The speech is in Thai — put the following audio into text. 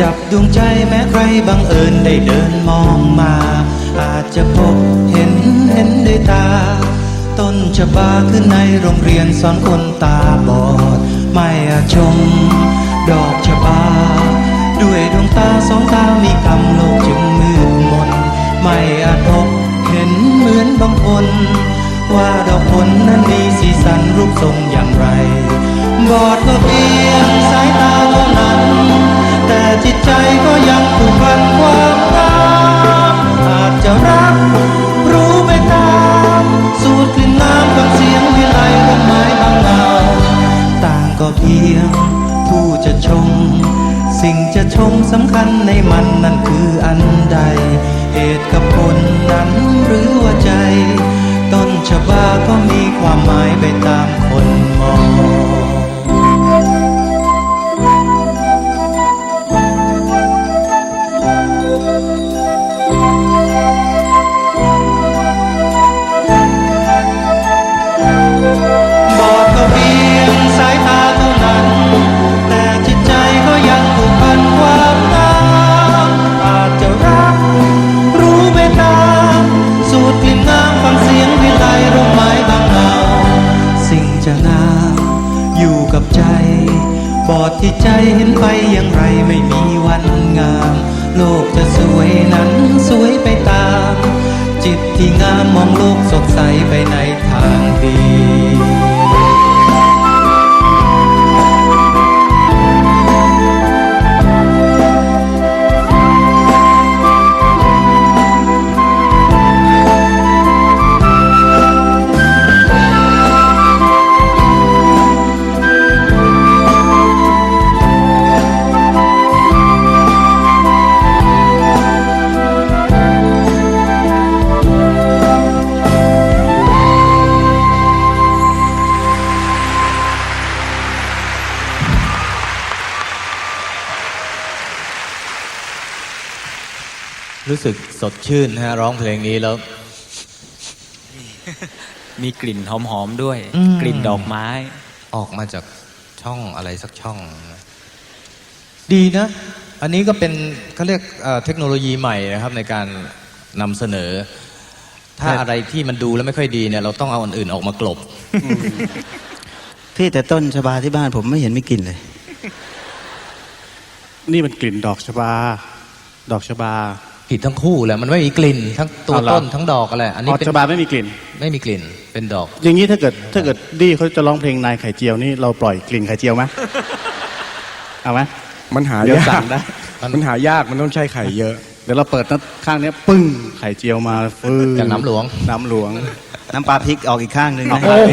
จับดวงใจแม้ใครบังเอิญได้เดินมองมา อาจจะพบเห็นเห็นด้วยตา ต้นชะบาขึ้นในโรงเรียนสอนคนตาบอด ไม่อาจชม ดอกชะบาด้วยดวงตาสองตามีกำโลกจึงมืดมน ไม่อาจพบเห็นเหมือนบางคน ว่าดอกผลนั้นมีสีสันรูปทรงอย่างไร บอดก็เพียง จิตใจก็ยังผูกพันความรักอาจจะรัก รู้ไม่ตามสูดกลิ่นน้ำฟังเสียงวิไลต้นไม้บางเงาต่างก็เพียง ผู้จะชม สิ่งจะชมสำคัญในมันนั่นคืออันใด เหตุกับผลนั้นหรือว่าใจ ต้นฉบาก็มีความหมายไปตามคนมอง บอดที่ใจเห็นไปอย่างไรไม่มีวันงาม โลกจะสวยนั้นสวย รู้สึกสดชื่นนะฮะร้องเพลงนี้แล้ว มีกลิ่นหอมๆด้วย อืม กลิ่นดอกไม้ ออกมาจากช่องอะไรสักช่อง ดีนะ อันนี้ก็เป็นเขาเรียกเอ่อเทคโนโลยีใหม่นะครับในการนำเสนอ ถ้าอะไรที่มันดูแล้วไม่ค่อยดีเนี่ยเราต้องเอาอันอื่นออกมากลบพี่แต่ต้นชบาที่บ้านผมไม่เห็นมีกลิ่นเลย นี่มันกลิ่นดอกชบา ดอกชบา ผิดทั้งคู่แหละมันไม่มีกลิ่นทั้งตัวเอาเหรอต้นทั้งดอกอะไรอันนี้ดอกเป็นชบาไม่มีกลิ่น ไม่มีกลิ่น เป็นดอก อย่างนี้ถ้าเกิดถ้าเกิดดีเขาจะร้องเพลงนายไข่เจียวนี่เราปล่อยกลิ่นไข่เจียวไหมเอาไหม มันหาเดี๋ยวยาสั่กงได้ มันหายากมันต้องใช้ไข่เยอะ เดี๋ยวเราเปิดนัดข้างเนี้ยปึ้งไข่เจียวมาฟื้จากน้ำหลวง น้ำหลวงน้ำปลาพริกออกอีกข้างหนึ่งนะโอ้โห